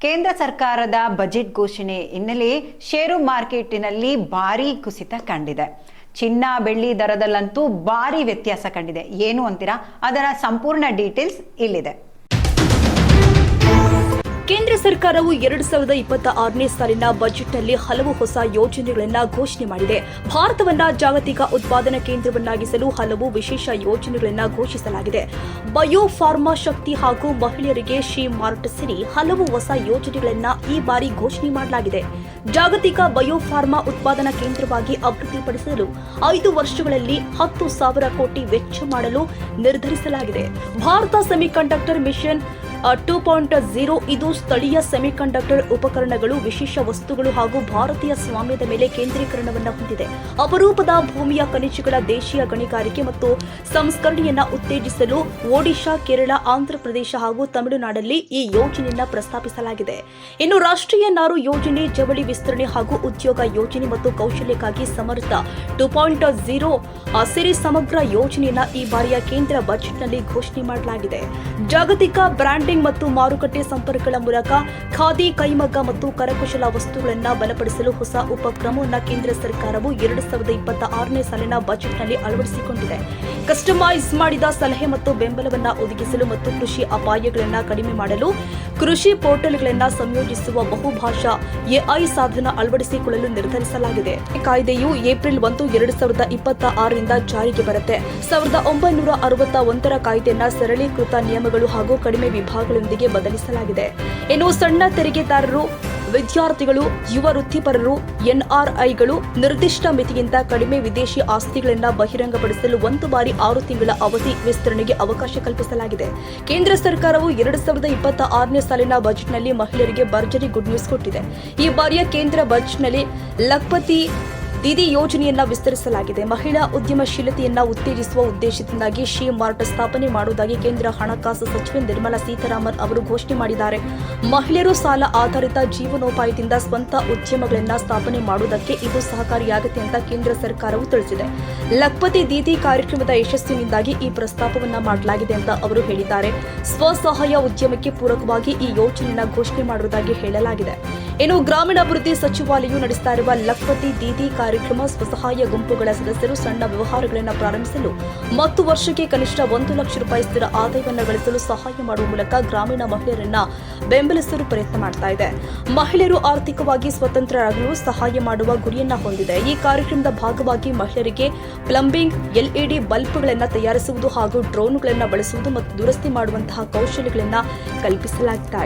ಕೇಂದ್ರ ಸರ್ಕಾರದ ಬಜೆಟ್ ಘೋಷಣೆ ಹಿನ್ನೆಲೆ ಷೇರು ಮಾರ್ಕೆಟಿನಲ್ಲಿ ಭಾರಿ ಕುಸಿತ ಕಂಡಿದೆ. ಚಿನ್ನ, ಬೆಳ್ಳಿ ದರದಲ್ಲಂತೂ ಭಾರಿ ವ್ಯತ್ಯಾಸ ಕಂಡಿದೆ. ಏನು ಅಂತೀರಾ? ಅದರ ಸಂಪೂರ್ಣ ಡೀಟೇಲ್ಸ್ ಇಲ್ಲಿದೆ. ಕೇಂದ್ರ ಸರ್ಕಾರವು ಎರಡು ಸಾವಿರದ ಇಪ್ಪತ್ತ ಆರನೇ ಸಾಲಿನ ಬಜೆಟ್ನಲ್ಲಿ ಹಲವು ಹೊಸ ಯೋಜನೆಗಳನ್ನು ಘೋಷಣೆ ಮಾಡಿದೆ. ಭಾರತವನ್ನ ಜಾಗತಿಕ ಉತ್ಪಾದನಾ ಕೇಂದ್ರವನ್ನಾಗಿಸಲು ಹಲವು ವಿಶೇಷ ಯೋಜನೆಗಳನ್ನು ಘೋಷಿಸಲಾಗಿದೆ. ಬಯೋಫಾರ್ಮಾ ಶಕ್ತಿ ಹಾಗೂ ಮಹಿಳೆಯರಿಗೆ ಶ್ರೀ ಮಾರ್ಟ್ ಸಿರಿ ಹಲವು ಹೊಸ ಯೋಜನೆಗಳನ್ನು ಈ ಬಾರಿ ಘೋಷಣೆ ಮಾಡಲಾಗಿದೆ. ಜಾಗತಿಕ ಬಯೋಫಾರ್ಮಾ ಉತ್ಪಾದನಾ ಕೇಂದ್ರವಾಗಿ ಅಭಿವೃದ್ಧಿಪಡಿಸಲು ಐದು ವರ್ಷಗಳಲ್ಲಿ ಹತ್ತು ಸಾವಿರ ಕೋಟಿ ವೆಚ್ಚ ಮಾಡಲು ನಿರ್ಧರಿಸಲಾಗಿದೆ. Bharat semiconductor mission two point zero ಇದು ಸ್ಥಳೀಯ ಸೆಮಿಕಂಡಕ್ಟರ್ ಉಪಕರಣಗಳು, ವಿಶೇಷ ವಸ್ತುಗಳು ಹಾಗೂ ಭಾರತೀಯ ಸ್ವಾಮ್ಯದ ಮೇಲೆ ಕೇಂದ್ರೀಕರಣವನ್ನು ಹೊಂದಿದೆ. ಅಪರೂಪದ ಭೂಮಿಯ ಖನಿಜಗಳ ದೇಶೀಯ ಗಣಿಗಾರಿಕೆ ಮತ್ತು ಸಂಸ್ಕರಣೆಯನ್ನು ಉತ್ತೇಜಿಸಲು ಒಡಿಶಾ, ಕೇರಳ, ಆಂಧ್ರಪ್ರದೇಶ ಹಾಗೂ ತಮಿಳುನಾಡಲ್ಲಿ ಈ ಯೋಜನೆಯನ್ನು ಪ್ರಸ್ತಾಪಿಸಲಾಗಿದೆ. ಇನ್ನು ರಾಷ್ಟ್ರೀಯ ನಾರು ಯೋಜನೆ, ಜವಳಿ ವಿಸ್ತರಣೆ ಹಾಗೂ ಉದ್ಯೋಗ ಯೋಜನೆ ಮತ್ತು ಕೌಶಲ್ಯಕ್ಕಾಗಿ ಸಮರ್ಥ ಟೂ ಪಾಯಿಂಟ್ ಝೀರೋ ಸಿರಿ ಸಮಗ್ರ ಯೋಜನೆಯನ್ನು ಈ ಬಾರಿಯ ಕೇಂದ್ರ ಬಜೆಟ್ನಲ್ಲಿ ಘೋಷಣೆ ಮಾಡಲಾಗಿದೆ. ಜಾಗತಿಕ ಮತ್ತು ಮಾರುಕಟ್ಟೆ ಸಂಪರ್ಕಗಳ ಮೂಲಕ ಖಾದಿ, ಕೈಮಗ್ಗ ಮತ್ತು ಕರಕುಶಲ ವಸ್ತುಗಳನ್ನು ಬಲಪಡಿಸಲು ಹೊಸ ಉಪಕ್ರಮವನ್ನು ಕೇಂದ್ರ ಸರ್ಕಾರವು ಎರಡು ಸಾವಿರದ ಇಪ್ಪತ್ತ ಆರನೇ ಸಾಲಿನ ಬಜೆಟ್ನಲ್ಲಿ ಅಳವಡಿಸಿಕೊಂಡಿದೆ. ಕಸ್ಟಮೈಸ್ ಮಾಡಿದ ಸಲಹೆ ಮತ್ತು ಬೆಂಬಲವನ್ನು ಒದಗಿಸಲು ಮತ್ತು ಕೃಷಿ ಅಪಾಯಗಳನ್ನು ಕಡಿಮೆ ಮಾಡಲು ಕೃಷಿ ಪೋರ್ಟಲ್ಗಳನ್ನು ಸಂಯೋಜಿಸುವ ಬಹುಭಾಷಾ ಎಐ ಸಾಧನ ಅಳವಡಿಸಿಕೊಳ್ಳಲು ನಿರ್ಧರಿಸಲಾಗಿದೆ. ಈ ಕಾಯ್ದೆಯು ಏಪ್ರಿಲ್ ಒಂದು, ಎರಡು ಸಾವಿರದ ಇಪ್ಪತ್ತ ಆರರಿಂದ ಜಾರಿಗೆ ಬರುತ್ತೆ. ಸಾವಿರದ ಒಂಬೈನೂರ ಅರವತ್ತ ಒಂದರ ಕಾಯ್ದೆಯನ್ನ ಸರಳೀಕೃತ ನಿಯಮಗಳು ಹಾಗೂ ಕಡಿಮೆ ವಿಭಾಗಗಳೊಂದಿಗೆ ಬದಲಿಸಲಾಗಿದೆ. ಇನ್ನು ಸಣ್ಣ ತೆರಿಗೆದಾರರು ವಿದ್ಯಾರ್ಥಿಗಳು, ಯುವ ವೃತ್ತಿಪರರು, ಎನ್ಆರ್ಐಗಳು ನಿರ್ದಿಷ್ಟ ಮಿತಿಗಿಂತ ಕಡಿಮೆ ವಿದೇಶಿ ಆಸ್ತಿಗಳನ್ನು ಬಹಿರಂಗಪಡಿಸಲು ಒಂದು ಬಾರಿ ಆರು ತಿಂಗಳ ಅವಧಿ ವಿಸ್ತರಣೆಗೆ ಅವಕಾಶ ಕಲ್ಪಿಸಲಾಗಿದೆ. ಕೇಂದ್ರ ಸರ್ಕಾರವು ಎರಡು ಸಾವಿರದ ಇಪ್ಪತ್ತ ಆರನೇ ಸಾಲಿನ ಬಜೆಟ್ನಲ್ಲಿ ಮಹಿಳೆಯರಿಗೆ ಭರ್ಜರಿ ಗುಡ್ ನ್ಯೂಸ್ ಕೊಟ್ಟಿದೆ. ಈ ಬಾರಿಯ ಕೇಂದ್ರ ಬಜೆಟ್ನಲ್ಲಿ ಲಖ್ಪತಿ ದೀದಿ ಯೋಜನೆಯನ್ನ ವಿಸ್ತರಿಸಲಾಗಿದೆ. ಮಹಿಳಾ ಉದ್ಯಮಶೀಲತೆಯನ್ನ ಉತ್ತೇಜಿಸುವ ಉದ್ದೇಶದಿಂದಾಗಿ ಶೇ ಮಾರ್ಟ್ ಸ್ಥಾಪನೆ ಮಾಡುವುದಾಗಿ ಕೇಂದ್ರ ಹಣಕಾಸು ಸಚಿವೆ ನಿರ್ಮಲಾ ಸೀತಾರಾಮನ್ ಅವರು ಘೋಷಣೆ ಮಾಡಿದ್ದಾರೆ. ಮಹಿಳೆಯರು ಸಾಲ ಆಧಾರಿತ ಜೀವನೋಪಾಯದಿಂದ ಸ್ವಂತ ಉದ್ಯಮಗಳನ್ನ ಸ್ಥಾಪನೆ ಮಾಡುವುದಕ್ಕೆ ಇದು ಸಹಕಾರಿಯಾಗುತ್ತೆ ಅಂತ ಕೇಂದ್ರ ಸರ್ಕಾರವು ತಿಳಿಸಿದೆ. ಲಖ್ಪತಿ ದೀದಿ ಕಾರ್ಯಕ್ರಮದ ಯಶಸ್ಸಿನಿಂದಾಗಿ ಈ ಪ್ರಸ್ತಾಪವನ್ನ ಮಾಡಲಾಗಿದೆ ಅಂತ ಅವರು ಹೇಳಿದ್ದಾರೆ. ಸ್ವಸಹಾಯ ಉದ್ಯಮಕ್ಕೆ ಪೂರಕವಾಗಿ ಈ ಯೋಜನೆಯನ್ನ ಘೋಷಣೆ ಮಾಡುವುದಾಗಿ ಹೇಳಲಾಗಿದೆ. ಇನ್ನು ಗ್ರಾಮೀಣಾಭಿವೃದ್ಧಿ ಸಚಿವಾಲಯವು ನಡೆಸ್ತಾ ಇರುವ ಲಖ್ಪತಿ ದೀದಿ ಕಾರ್ಯಕ್ರಮ, ಸ್ವಸಹಾಯ ಗುಂಪುಗಳ ಸದಸ್ಯರು ಸಣ್ಣ ವ್ಯವಹಾರಗಳನ್ನು ಪ್ರಾರಂಭಿಸಲು ಮತ್ತು ವರ್ಷಕ್ಕೆ ಕನಿಷ್ಠ ಒಂದು ಲಕ್ಷ ರೂಪಾಯಿ ಸ್ಥಿರ ಆದಾಯವನ್ನು ಗಳಿಸಲು ಸಹಾಯ ಮಾಡುವ ಮೂಲಕ ಗ್ರಾಮೀಣ ಮಹಿಳೆಯರನ್ನ ಬೆಂಬಲಿಸಲು ಪ್ರಯತ್ನ ಮಾಡ್ತಾ ಇದೆ. ಮಹಿಳೆಯರು ಆರ್ಥಿಕವಾಗಿ ಸ್ವತಂತ್ರರಾಗಲು ಸಹಾಯ ಮಾಡುವ ಗುರಿಯನ್ನ ಹೊಂದಿದೆ. ಈ ಕಾರ್ಯಕ್ರಮದ ಭಾಗವಾಗಿ ಮಹಿಳೆಯರಿಗೆ ಪ್ಲಂಬಿಂಗ್, ಎಲ್ಇಡಿ ಬಲ್ಬ್ಗಳನ್ನು ತಯಾರಿಸುವುದು ಹಾಗೂ ಡ್ರೋನ್ಗಳನ್ನು ಬಳಸುವುದು ಮತ್ತು ದುರಸ್ತಿ ಮಾಡುವಂತಹ ಕೌಶಲ್ಯಗಳನ್ನು ಕಲ್ಪಿಸಲಾಗ್ತಾ